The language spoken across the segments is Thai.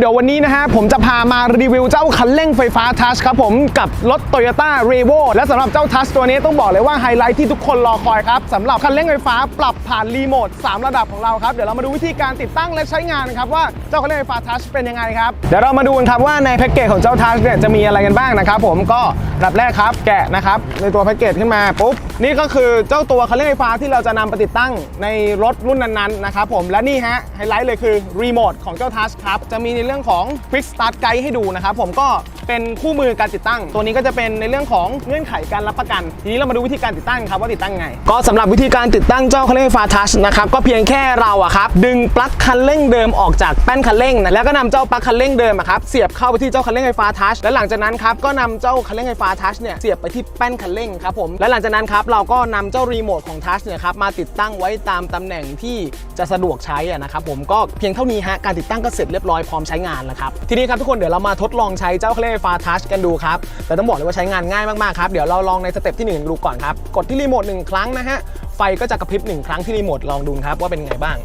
เดี๋ยววันนี้นะฮะผมจะพามารีวิวเจ้าคันเร่งไฟฟ้าทัชครับผมกับรถ Toyota r e v o และสำหรับเจ้าทัชตัวนี้ต้องบอกเลยว่าไฮไลท์ที่ทุกคนรอคอยครับสำหรับคันเร่งไฟฟ้าปรับผ่านรีโมท3 ระดับของเราครับ เดี๋ยวเรามาดูวิธีการติดตั้งและใช้งานครับว่าเจ้าคันเร่งไฟฟ้าทัชเป็นยังไงครับเดี๋ยวเรามาดูกันครับว่าในแพ็กเกจของเจ้าทัชเนี่ยจะมีอะไรกันบ้างนะครับผมก็ระดับแรกครับแกะนะครับในตัวแพ็กเกจขึ้นมาปุ๊บนี่ก็คือเจ้าตัวคันเร่งไฟฟ้าที่เราจะนำไปติดตั้งในรถรุ่นนั้นๆนะครับผมและนี่ฮะไฮไลท์เลยคือรีโมทของเจ้าทัชครับจะมีในเรื่องของ Quick Start Guide ให้ดูนะครับผมก็ เป็นคู่มือการติดตั้ง ตัวนี้ก็จะเป็นในเรื่องของเงื่อนไขการรับประกัน ทีนี้เรามาดูวิธีการติดตั้งครับว่าติดตั้งไง ก็สำหรับวิธีการติดตั้งเจ้าคันเร่งไฟฟ้าทัชนะครับก็เพียงแค่เราอะครับดึงปลั๊กคันเร่งเดิมออกจากแป้นคันเร่งนะแล้วก็นำเจ้าปลั๊กคันเร่งเดิมอะครับเสียบเข้าไปที่เจ้าคันเร่งไฟฟ้าทัชและหลังจากนั้นครับก็นำเจ้าคันเร่งไฟฟ้าทัชเนี่ยเสียบไปที่แป้นคันเร่งครับผมและหลังจากนั้นครับเราก็นำเจ้ารีโมทของทัชเนี่ยครับมาติดตั้งไว้ตามตำแหน่งที่จะสะดวกใช้อะนะครับผมก็เพียงเท่านี้ฮะการติดตั้งก็เสร็จเรียบร้อยพร้อมใช้งานแล้วครับทีนี้ครับทุกคนเดี๋ยวเรามาทดลองใช้เจ้าคันเร่งฟฟ้าทัชกันดูครับแต่ต้องบอกเลยว่าใช้งานง่ายมากๆครับเดี๋ยวเราลองในสเต็ปที่หนึ่งดูก่อนครับ กดที่รีโมทหนึ่งครั้งนะฮะไฟก็จะกระพริบหนึ่งครั้งที่รีโมทลองดูครับว่าเป็นไงบ้าง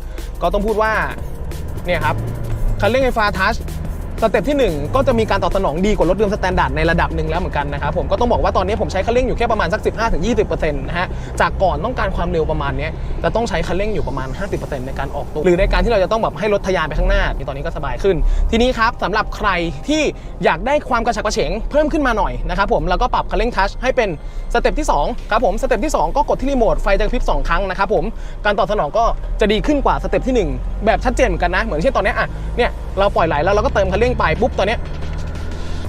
ก็ต้องพูดว่าเนี่ยครับคันเร่งไฟฟ้าทัช สเต็ปที่ 1 ก็จะมีการตอบสนองดีกว่ารถยนต์สแตนดาร์ดในระดับหนึ่งแล้วเหมือนกันนะครับผมก็ต้องบอกว่าตอนนี้ผมใช้คันเร่งอยู่แค่ประมาณสัก 15-20%นะฮะจากก่อนต้องการความเร็วประมาณนี้จะต้องใช้คันเร่งอยู่ประมาณ 50%ในการออกตัวหรือในการที่เราจะต้องแบบให้รถทะยานไปข้างหน้าตอนนี้ก็สบายขึ้น ทีนี้ครับสำหรับใครที่อยากได้ความกระฉับกระเฉงเพิ่มขึ้นมาหน่อยนะครับผมแล้วก็ปรับคันเร่งทัชให้เป็นสเต็ปที่2ครับผมสเต็ปที่ 2 ก็กดที่รีโมทไฟจะกระพริบ2ครั้งนะครับผมการตอบสนองก็จะดีขึ้นกว่าสเต็ปที่หนึ่งแบบชัดเจนเหมือนกันนะเหมือนเช่นตอนนี้อะเนี่ย เราปล่อยไหลแล้วเราก็เติมคันเร่งไปปุ๊บตอนนี้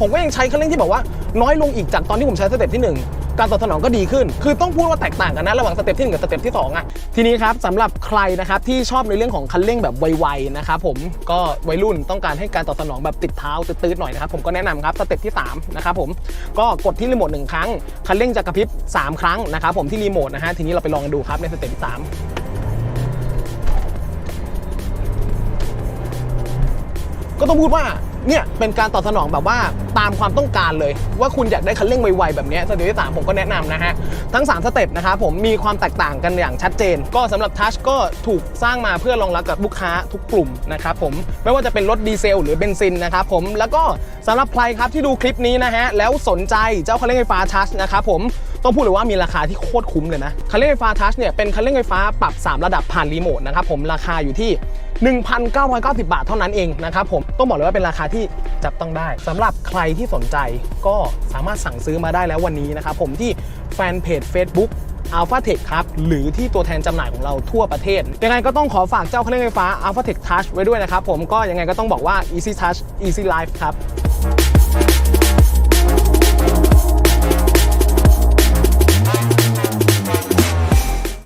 ผมก็ยังใช้คันเร่งที่บอกว่าน้อยลงอีกจากตอนที่ผมใช้สเต็ปที่ 1 การตอบสนองก็ดีขึ้น คือต้องพูดว่าแตกต่างกันนะ ระหว่างสเต็ปที่1กับสเต็ปที่ 2อะทีนี้ครับสำหรับใครนะครับที่ชอบในเรื่องของคันเร่งแบบไวๆนะครับผมก็วัยรุ่นต้องการให้การตอบสนองแบบติดเท้าตืดๆหน่อยนะครับผมก็แนะนำครับสเต็ปที่3นะครับผมก็กดที่รีโมทหนึ่งครั้งคันเร่งจะกระพริบ3 ครั้งนะครับผมที่รีโมทนะฮะทีนี้เราไปลองดูครับในสเต็ปที่3 ก็ต้องพูดว่าเนี่ยเป็นการตอบสนองแบบว่าตามความต้องการเลย ว่าคุณอยากได้คันเร่งไวๆแบบนี้สเต็ปที่ 3 ผมก็แนะนำนะฮะ ทั้ง 3 สเต็ปนะครับผมมีความแตกต่างกันอย่างชัดเจน ก็สำหรับทัชก็ถูกสร้างมาเพื่อรองรับกับลูกค้าทุกกลุ่มนะครับผมไม่ว่าจะเป็นรถดีเซลหรือเบนซินนะครับผมแล้วก็สำหรับใครครับที่ดูคลิปนี้นะฮะแล้วสนใจเจ้าคันเร่งไฟฟ้าทัชนะครับผม ต้องพูดเลยว่ามีราคาที่โคตรคุ้มเลยนะคันเร่งไฟฟ้าทัชเนี่ยเป็นคันเร่งไฟฟ้าปรับ 3 ระดับผ่านรีโมทนะครับผมราคาอยู่ที่ 1,990 บาทเท่านั้นเองนะครับผมต้องบอกเลยว่าเป็นราคาที่จับต้องได้สำหรับใครที่สนใจก็สามารถสั่งซื้อมาได้แล้ววันนี้นะครับผมที่แฟนเพจ Facebook Alpha Tech ครับ หรือที่ตัวแทนจำหน่ายของเราทั่วประเทศ ยังไงก็ต้องขอฝากเจ้าเครื่องไฟฟ้า Alpha Tech Touch ไว้ด้วยนะครับผมก็ยังไงก็ต้องบอกว่า Easy Touch Easy Life ครับ